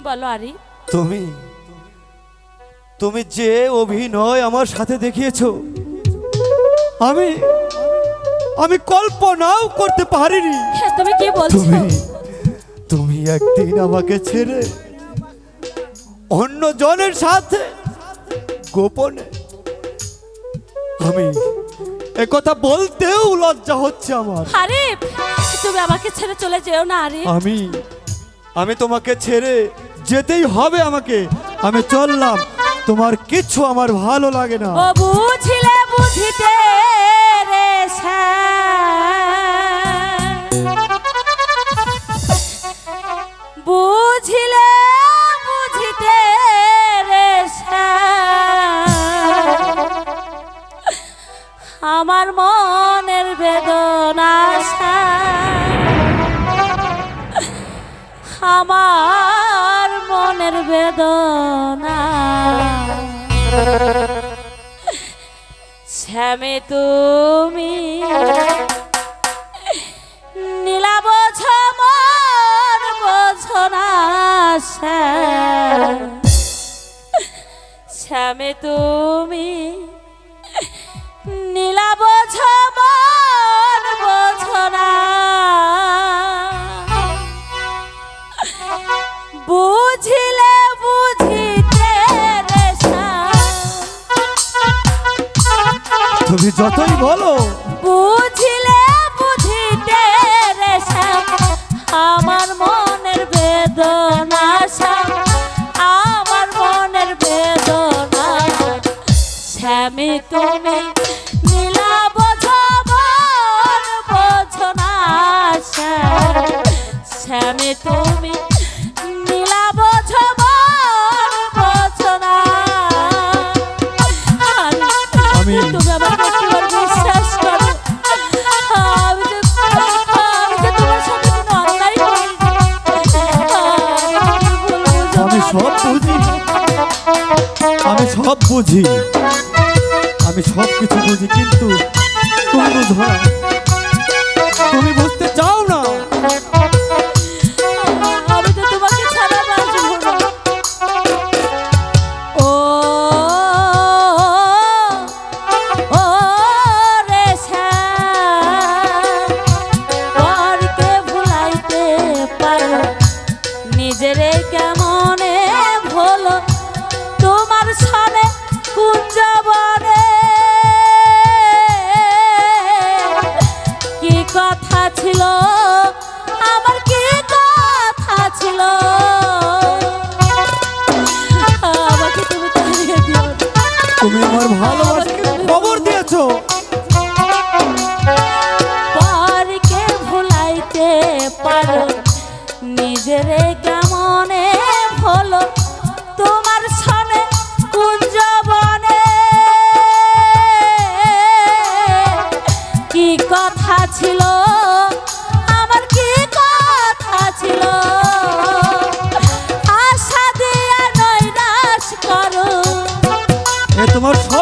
বলো আরি। তুমি তুমি যে অভিনয় আমার সাথে দেখিয়েছো আমি আমি কল্পনাও করতে পারিনি। হে, তুমি কি বলছো? তুমি তুমি একদিন আমাকে ছেড়ে অন্য জনের সাথে গোপনে আমি একথা বলতেও লজ্জা হচ্ছে আমার। আরে তুমি আমাকে ছেড়ে চলে যেও না আরে। আমি আমি তোমাকে ছেড়ে যেতেই হবে আমাকে আমি চললাম তোমার কিছু আমার ভালো লাগে না বুঝিলে বুঝিতে রে বুঝিতে রে। আমার মনের বেদনা। আমার বেদনা শ্যামে তুমি নীলা বোঝ মন বোঝো না শ্যাম। তুমি যতই বলো। বুঝিলে বুঝিতে আমার মনের বেদনা আমার মনের বেদনা শ্যামে তুমি নীলা বোঝো মন বোঝো না শ্যাম, শ্যামে তুমি সব বুঝি। আমি সব কিছু বুঝি, কিন্তু তুমি বুঝো তুমি বুঝতে চাও না? আমি ও ও রে ভুলাইতে নিজেরে কেমনে তুমি আমার ভালোবাসাকে খবর দিয়েছ। পরকে ভুলাইতে পারো, নিজেরে কেমনে হলো তোমার সনে কুঞ্জবনে কি কথা ছিল? আমার কি কথা ছিল?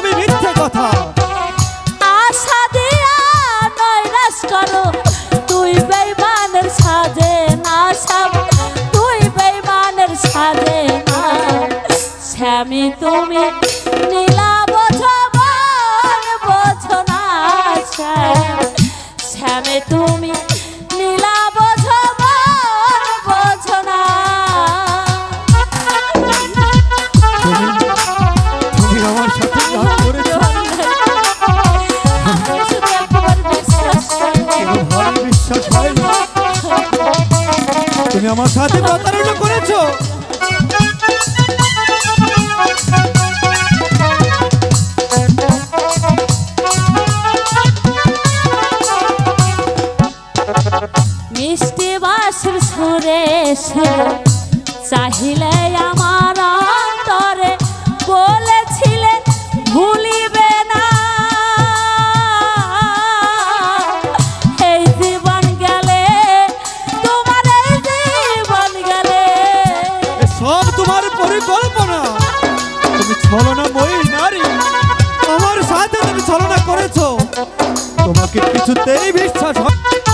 সবই মিথ্যে কথা আশা দিয়া নৈরাশ করো, তুই বেইমানের সাজে না সব তুই বেইমানের সাজে না স্বামী তুমি নীলা বোঝো মন, বোঝো না শ্যাম। তুমি আমার সাথে প্রতারণা করেছ? মিষ্টি বাসুর সুরে চাহিলে আমার ছলনা করেছ। তোমাকে কিছুতেই বিশ্বাস হয়